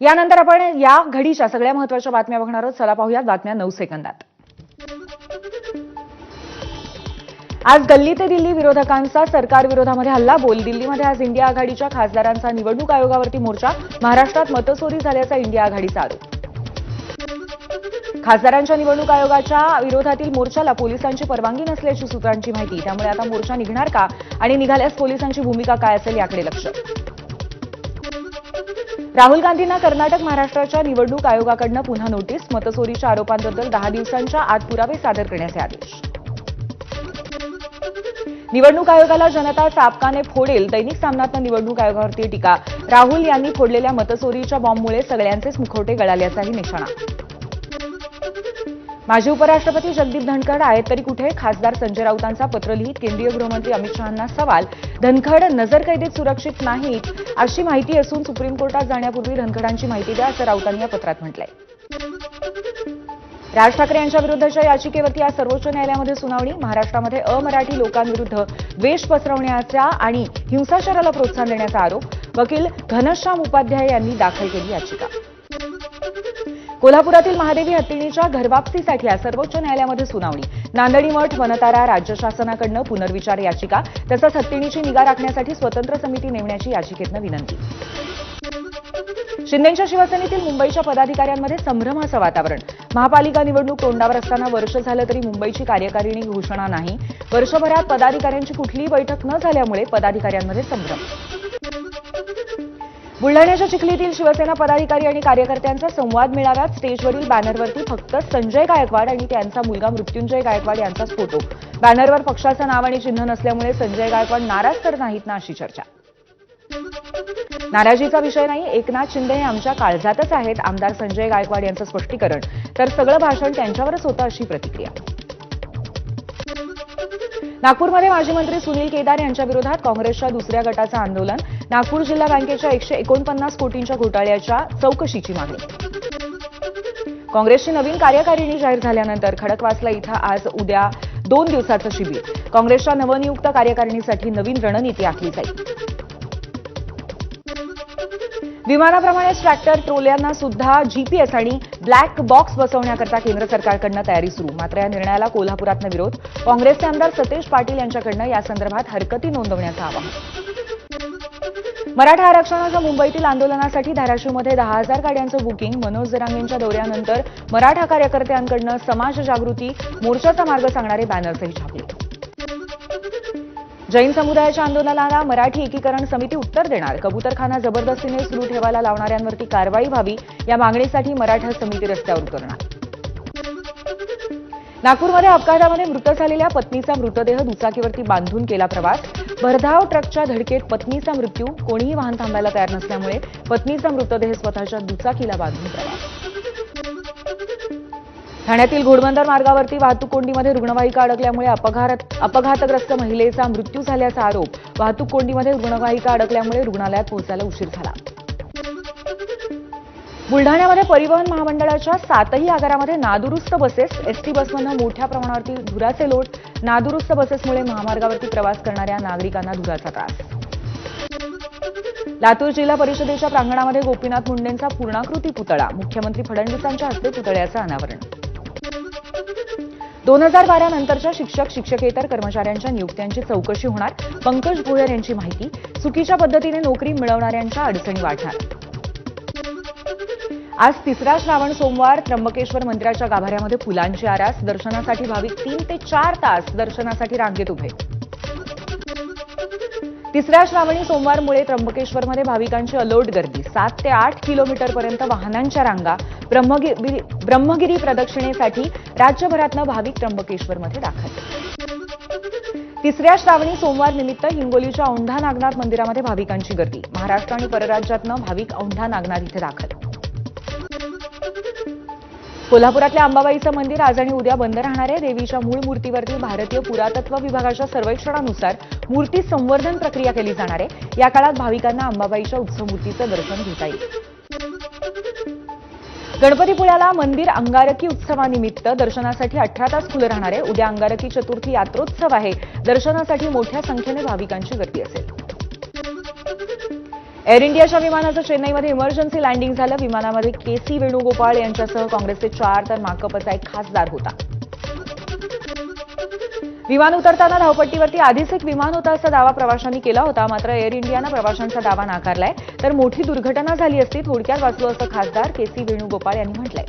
यानंतर आपण या घडीच्या सगळ्या महत्त्वाच्या बातम्या बघणार आहोत. चला पाहूयात बातम्या नऊ सेकंदात. आज गल्ली ते दिल्ली विरोधकांचा सरकार विरोधामध्ये हल्ला. बोल दिल्लीमध्ये आज इंडिया आघाडीच्या खासदारांचा निवडणूक आयोगावरती मोर्चा. महाराष्ट्रात मतचोरी झाल्याचा इंडिया आघाडीचा आरोप. खासदारांच्या निवडणूक आयोगाच्या विरोधातील मोर्चाला पोलिसांची परवानगी नसल्याची सूत्रांची माहिती. त्यामुळे आता मोर्चा निघणार का? आणि निघाल्यास पोलिसांची भूमिका काय असेल याकडे लक्ष. राहुल गांधींना कर्नाटक महाराष्ट्राच्या निवडणूक आयोगाकडनं पुन्हा नोटीस मतचोरीच्या आरोपांबद्दल दहा दिवसांच्या आत पुरावे सादर करण्याचे आदेश. निवडणूक आयोगाला जनता चापकाने फोडेल दैनिक सामनातनं निवडणूक आयोगावरती टीका. राहुल यांनी फोडलेल्या मतचोरीच्या बॉम्बमुळे सगळ्यांचेच मुखवटे गळाल्याचाही निशाणा. माजी उपराष्ट्रपती जगदीप धनखड आहेत तरी कुठे? खासदार संजय राऊतांचा पत्र लिहित केंद्रीय गृहमंत्री अमित शहांना सवाल धनखड नजरकैदेत सुरक्षित नाहीत अशी माहिती असून सुप्रीम कोर्टात जाण्यापूर्वी धनखडांची माहिती द्या असं राऊतांनी या पत्रात म्हटलंय. राज ठाकरे यांच्या विरुद्धच्या याचिकेवरती आज सर्वोच्च न्यायालयामध्ये सुनावणी महाराष्ट्रामध्ये अमराठी लोकांविरुद्ध द्वेष पसरवण्याचा आणि हिंसाचाराला प्रोत्साहन देण्याचा आरोप वकील घनश्याम उपाध्याय यांनी दाखल केली याचिका. कोल्हापुरातील महादेवी हत्तीणीच्या घरवापसीसाठी आज सर्वोच्च न्यायालयामध्ये सुनावणी. नांदणी मठ वनतारा राज्य शासनाकडनं पुनर्विचार याचिका तसंच हत्तीणीची निगा राखण्यासाठी स्वतंत्र समिती नेमण्याची याचिकेतनं विनंती. शिंदेच्या शिवसेनेतील मुंबईच्या पदाधिकाऱ्यांमध्ये संभ्रमाचं वातावरण. महापालिका निवडणूक तोंडावर असताना वर्ष झालं तरी मुंबईची कार्यकारिणी घोषणा नाही. वर्षभरात पदाधिकाऱ्यांची कुठलीही बैठक न झाल्यामुळे पदाधिकाऱ्यांमध्ये संभ्रम. बुलढाण्याच्या चिखलीतील शिवसेना पदाधिकारी आणि कार्यकर्त्यांचा संवाद मेळाव्यात स्टेजवरील बॅनरवरती फक्त संजय गायकवाड आणि त्यांचा मुलगा मृत्युंजय गायकवाड यांचाच फोटो. बॅनरवर पक्षाचं नाव आणि चिन्ह नसल्यामुळे संजय गायकवाड नाराज तर नाहीत ना अशी चर्चा. नाराजीचा विषय नाही एकनाथ शिंदे हे आमच्या काळजातच आहेत आमदार संजय गायकवाड यांचं स्पष्टीकरण. तर सगळं भाषण त्यांच्यावरच होतं अशी प्रतिक्रिया. नागपूरमध्ये माजी मंत्री सुनील केदार यांच्या विरोधात काँग्रेसच्या दुसऱ्या गटाचं आंदोलन. नागपूर जिल्हा बँकेच्या एकशे एकोणपन्नास कोटींच्या घोटाळ्याच्या चौकशीची मागणी. काँग्रेसची नवीन कार्यकारिणी जाहीर झाल्यानंतर खडकवासला इथं आज उद्या दोन दिवसाचं शिबिर. काँग्रेसच्या नवनियुक्त कार्यकारिणीसाठी नवीन रणनीती आखली जाईल. विमानाप्रमाणेच ट्रॅक्टर ट्रोल्यांना सुद्धा जीपीएस आणि ब्लॅक बॉक्स बसवण्याकरता केंद्र सरकारकडनं तयारी सुरू. मात्र या निर्णयाला कोल्हापुरातनं विरोध. काँग्रेसचे आमदार सतेज पाटील यांच्याकडनं या संदर्भात हरकती नोंदवण्याचं आवाहन. मराठा आरक्षणाच्या मुंबईतील आंदोलनासाठी धाराशिवमध्ये दहा हजार गाड्यांचं बुकिंग. मनोज जरांगेंच्या दौऱ्यानंतर मराठा कार्यकर्त्यांकडनं समाज जागृती मोर्चाचा मार्ग सांगणारे बॅनर्सही छापले. जैन समुदायाच्या आंदोलनाला मराठी एकीकरण समिती उत्तर देणार. कबूतरखाना जबरदस्तीने सुरू ठेवायला लावणाऱ्यांवरती कारवाई व्हावी या मागणीसाठी मराठा समिती रस्त्यावर उतरणार. नागपूरमध्ये अपघातामध्ये मृत झालेल्या पत्नीचा मृतदेह दुचाकीवरती बांधून केला प्रवास. भरधाव ट्रकच्या धडकेत पत्नीचा मृत्यू. कोणीही वाहन थांबायला तयार नसल्यामुळे पत्नीचा मृतदेह स्वतःच्या दुचाकीला बांधून प्रवास ठाण्यातील घोडबंदर मार्गावरती वाहतूक कोंडीमध्ये रुग्णवाहिका अडकल्यामुळे अपघातग्रस्त महिलेचा मृत्यू झाल्याचा आरोप. वाहतूक कोंडीमध्ये रुग्णवाहिका अडकल्यामुळे रुग्णालयात पोहोचायला उशीर झाला. बुलढाण्यामध्ये परिवहन महामंडळाच्या सातही आगारामध्ये नादुरुस्त बसेस एसटी बसमधनं मोठ्या प्रमाणावरती धुराचे लोट नादुरुस्त बसेसमुळे महामार्गावरती प्रवास करणाऱ्या नागरिकांना धुराचा त्रास. लातूर जिल्हा परिषदेच्या प्रांगणामध्ये गोपीनाथ मुंडेंचा पूर्णाकृती पुतळा. मुख्यमंत्री फडणवीसांच्या हस्ते पुतळ्याचं अनावरण. दोन हजार बारा नंतरच्या शिक्षक शिक्षकेतर कर्मचाऱ्यांच्या नियुक्त्यांची चौकशी होणार. पंकज भोयर यांची माहिती. चुकीच्या पद्धतीने नोकरी मिळवणाऱ्यांच्या अडचणी वाढणार. आज तिसरा श्रावण सोमवार. त्र्यंबकेश्वर मंदिराच्या गाभाऱ्यामध्ये फुलांची आरास. दर्शनासाठी भाविक तीन ते चार तास दर्शनासाठी रांगेत उभे. तिसऱ्या श्रावणी सोमवारमुळे त्र्यंबकेश्वरमध्ये भाविकांची अलोट गर्दी. सात ते आठ किलोमीटरपर्यंत वाहनांच्या रांगा. ब्रह्मगिरी ब्रह्मगिरी प्रदक्षिणेसाठी राज्यभरातनं भाविक त्र्यंबकेश्वरमध्ये दाखल. तिसऱ्या श्रावणी सोमवार निमित्त हिंगोलीच्या औंढा नागनाथ मंदिरामध्ये भाविकांची गर्दी. महाराष्ट्र आणि परराज्यातनं भाविक औंढा नागनाथ इथे दाखल. कोल्हापुरातल्या अंबाबाईचं मंदिर आज आणि उद्या बंद राहणार आहे. देवीच्या मूळ मूर्तीवरती भारतीय पुरातत्व विभागाच्या सर्वेक्षणानुसार मूर्ती संवर्धन प्रक्रिया केली जाणार आहे. या काळात भाविकांना अंबाबाईच्या उत्सव मूर्तीचं दर्शन घेता येईल. गणपतीपुळ्याला मंदिर अंगारकी उत्सवानिमित्त दर्शनासाठी अठरा तास खुलं राहणार आहे. उद्या अंगारकी चतुर्थी यात्रोत्सव आहे. दर्शनासाठी मोठ्या संख्येने भाविकांची गर्दी असेल. एअर इंडियाच्या विमानाचं चेन्नईमध्ये इमर्जन्सी लँडिंग झालं. विमानामध्ये के सी वेणुगोपाळ यांच्यासह काँग्रेसचे चार तर माकपचा एक खासदार होता. विमान उतरताना धावपट्टीवरती आधीच एक विमान होतं असा दावा प्रवाशांनी केला होता. मात्र एअर इंडियानं प्रवाशांचा दावा नाकारलाय. तर मोठी दुर्घटना झाली असती. थोडक्यात वाचलो असं खासदार के सी वेणुगोपाळ यांनी म्हटलंय.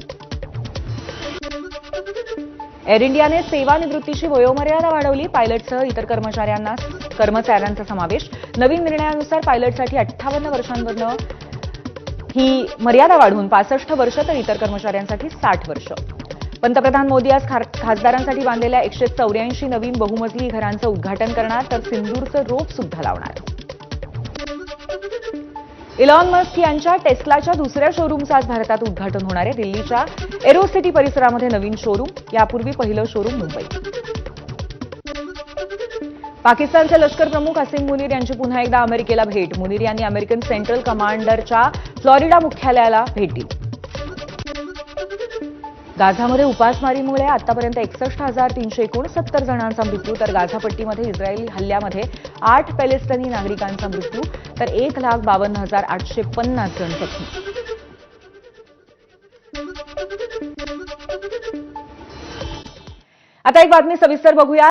एअर इंडियाने सेवानिवृत्तीची वयोमर्यादा वाढवली. पायलटसह इतर कर्मचाऱ्यांना कर्मचाऱ्यांचा समावेश. नवीन निर्णयानुसार पायलटसाठी अठ्ठावन्न वर्षांवरनं ही मर्यादा वाढवून पासष्ट वर्ष तर इतर कर्मचाऱ्यांसाठी साठ वर्ष. पंतप्रधान मोदी आज खासदारांसाठी बांधलेल्या एकशे चौऱ्याऐंशी नवीन बहुमजली घरांचं उद्घाटन करणार तर सिंदूरचं रोप सुद्धा लावणार. इलॉन मस्क यांच्या टेस्लाच्या दुसऱ्या शोरूमचं आज भारतात उद्घाटन होणार आहे. दिल्लीच्या एरोसिटी परिसरामध्ये नवीन शोरूम यापूर्वी पहिलं शोरूम मुंबईत पाकिस्तानचे लष्कर प्रमुख असिम मुनीर यांची पुन्हा एकदा अमेरिकेला भेट. मुनीर यांनी अमेरिकन सेंट्रल कमांडरच्या फ्लॉरिडा मुख्यालयाला भेट दिली. गाझामध्ये उपासमारीमुळे आतापर्यंत एकसष्ट हजार तीनशे एकोणसत्तर जणांचा मृत्यू तर गाझापट्टीमध्ये इस्रायली हल्ल्यामध्ये आठ पॅलेस्टाईनी नागरिकांचा मृत्यू तर एक लाख बावन्न हजार आठशे पन्नास जण जखमी. आता एक बातमी सविस्तर बघूया.